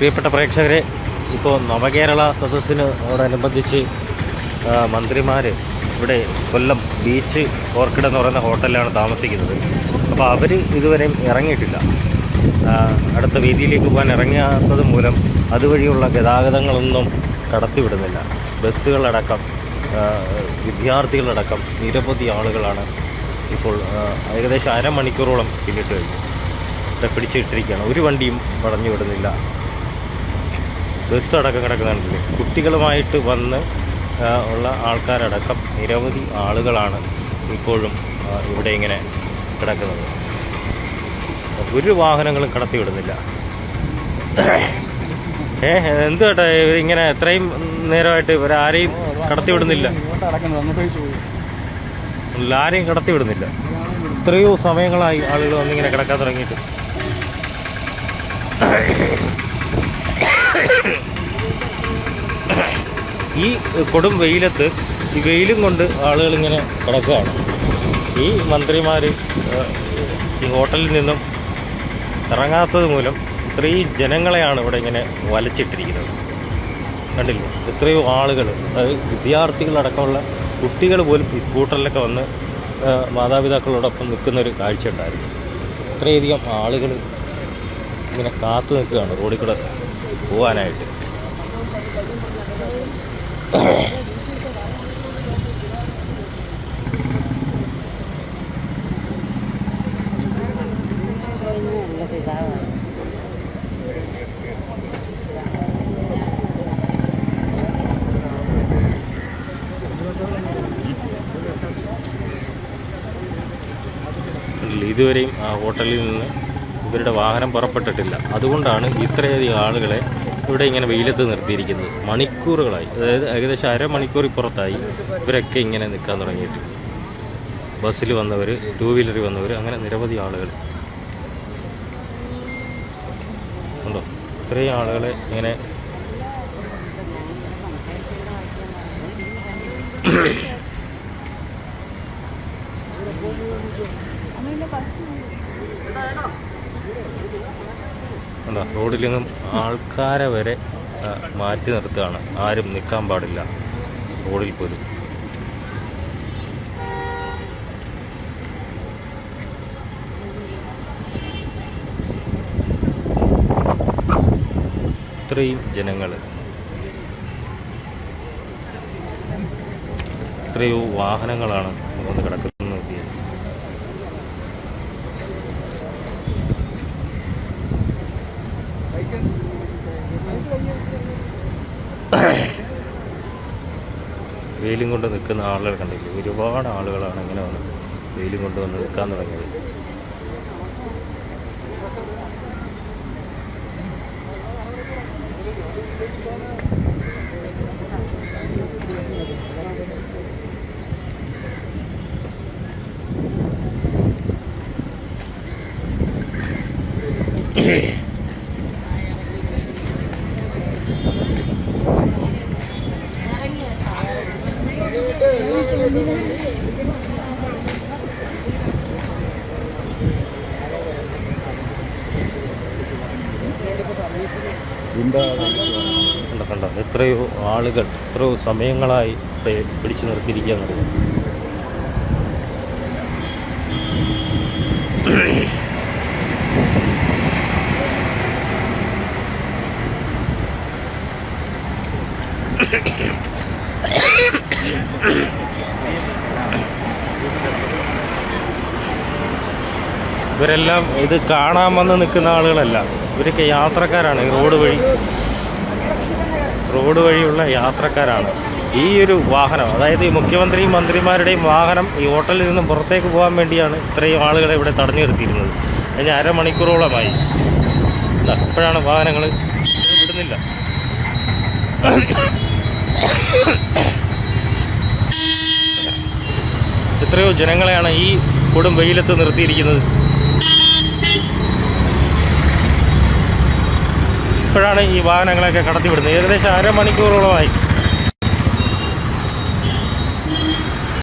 പ്രിയപ്പെട്ട പ്രേക്ഷകരെ ഇപ്പോൾ നവകേരള സദസ്സിനോടനുബന്ധിച്ച് മന്ത്രിമാർ ഇവിടെ കൊല്ലം ബീച്ച് ഓർക്കിഡ് എന്ന് പറയുന്ന ഹോട്ടലിലാണ് താമസിക്കുന്നത്. അപ്പോൾ അവർ ഇതുവരെയും ഇറങ്ങിയിട്ടില്ല. അടുത്ത വീതിയിലേക്ക് പോകാൻ ഇറങ്ങാത്തത് മൂലം അതുവഴിയുള്ള ഗതാഗതങ്ങളൊന്നും കടത്തിവിടുന്നില്ല. ബസ്സുകളടക്കം വിദ്യാർത്ഥികളടക്കം നിരവധി ആളുകളാണ് ഇപ്പോൾ ഏകദേശം അരമണിക്കൂറോളം പിന്നിട്ട് കഴിഞ്ഞു. ഇവിടെ പിടിച്ചിട്ടിരിക്കുകയാണ്. ഒരു വണ്ടിയും പടഞ്ഞു വിടുന്നില്ല ബസ് അടക്കം കിടക്കുന്നുണ്ടല്ലേ കുട്ടികളുമായിട്ട് വന്ന് ഉള്ള ആൾക്കാരടക്കം നിരവധി ആളുകളാണ് ഇപ്പോഴും ഇവിടെ ഇങ്ങനെ കിടക്കുന്നത്. ഒരു വാഹനങ്ങളും കടത്തിവിടുന്നില്ല. ഏ എന്ത് കേട്ടോ ഇവരിങ്ങനെ എത്രയും നേരമായിട്ട് ഇവരാരെയും കടത്തിവിടുന്നില്ല? ആരെയും കടത്തി വിടുന്നില്ല എത്രയോ സമയങ്ങളായി ആളുകൾ വന്നിങ്ങനെ കിടക്കാൻ തുടങ്ങിയിട്ട്. ഈ കൊടും വെയിലത്ത് ഈ വെയിലും കൊണ്ട് ആളുകൾ ഇങ്ങനെ കിടക്കുകയാണ്. ഈ മന്ത്രിമാർ ഈ ഹോട്ടലിൽ നിന്നും ഇറങ്ങാത്തത് മൂലം ഇത്രയും ജനങ്ങളെയാണ് ഇവിടെ ഇങ്ങനെ വലച്ചിട്ടിരിക്കുന്നത്. കണ്ടില്ലേ? എത്രയോ ആളുകൾ അതായത് വിദ്യാർത്ഥികളടക്കമുള്ള കുട്ടികൾ പോലും ഈ സ്കൂട്ടറിലൊക്കെ വന്ന് മാതാപിതാക്കളോടൊപ്പം നിൽക്കുന്നൊരു കാഴ്ച ഉണ്ടായിരുന്നു. ഇത്രയധികം ആളുകൾ ഇങ്ങനെ കാത്തു നിൽക്കുകയാണ് റോഡിൽ കൂടെ പോകാനായിട്ട് ഇതുവരെയും ആ ഹോട്ടലിൽ നിന്ന് ഇവരുടെ വാഹനം പുറപ്പെട്ടിട്ടില്ല. അതുകൊണ്ടാണ് ഇത്രയധികം ആളുകളെ ഇവിടെ ഇങ്ങനെ വെയിലത്ത് നിർത്തിയിരിക്കുന്നത്. മണിക്കൂറുകളായി. അതായത് ഏകദേശം അരമണിക്കൂറിൽ പുറത്തായി ഇവരൊക്കെ ഇങ്ങനെ നിൽക്കാൻ തുടങ്ങിയിട്ട്. ബസ്സിൽ വന്നവർ ടൂ വീലറിൽ വന്നവർ അങ്ങനെ നിരവധി ആളുകൾ ഉണ്ടോ? ഇത്രയും ആളുകളെ ഇങ്ങനെ റോഡിലെങ്ങും ആൾക്കാരെ വരെ മാറ്റി നിർത്തുകയാണ്. ആരും നിൽക്കാൻ പാടില്ല റോഡിൽ പോലും. ഇത്രയും ജനങ്ങൾ എത്രയോ വാഹനങ്ങളാണ് വന്ന് കിടക്കുന്നത്. വെയിലും കൊണ്ട് നിൽക്കുന്ന ആളുകൾ കണ്ടില്ലേ? ഒരുപാട് ആളുകളാണ് ഇങ്ങനെ വന്ന് വെയിലും കൊണ്ട് വന്ന് നിൽക്കാൻ തുടങ്ങിയത്. കണ്ടോ കണ്ട. എത്രയോ ആളുകൾ എത്രയോ സമയങ്ങളായി പിടിച്ചു നിർത്തിയിരിക്കാൻ അറിയാം ഇവരെല്ലാം ഇത് കാണാൻ വന്ന് നിൽക്കുന്ന ആളുകളല്ല. ഇവരൊക്കെ യാത്രക്കാരാണ് റോഡ് വഴി. റോഡ് വഴിയുള്ള യാത്രക്കാരാണ്. ഈ ഒരു വാഹനം അതായത് ഈ മുഖ്യമന്ത്രിയും മന്ത്രിമാരുടെയും വാഹനം ഈ ഹോട്ടലിൽ നിന്നും പുറത്തേക്ക് പോകാൻ വേണ്ടിയാണ് ഇത്രയും ആളുകളെ ഇവിടെ തടഞ്ഞു നിർത്തിയിരുന്നത് കഴിഞ്ഞ അരമണിക്കൂറോളമായി. ഇപ്പോഴാണ് വാഹനങ്ങൾ വിടുന്നില്ല. എത്രയോ ജനങ്ങളെയാണ് ഈ കൊടും വെയിലത്ത് നിർത്തിയിരിക്കുന്നത്. ഇപ്പോഴാണ് ഈ വാഹനങ്ങളൊക്കെ കടത്തിവിടുന്നത്. ഏകദേശം അരമണിക്കൂറോളമായി.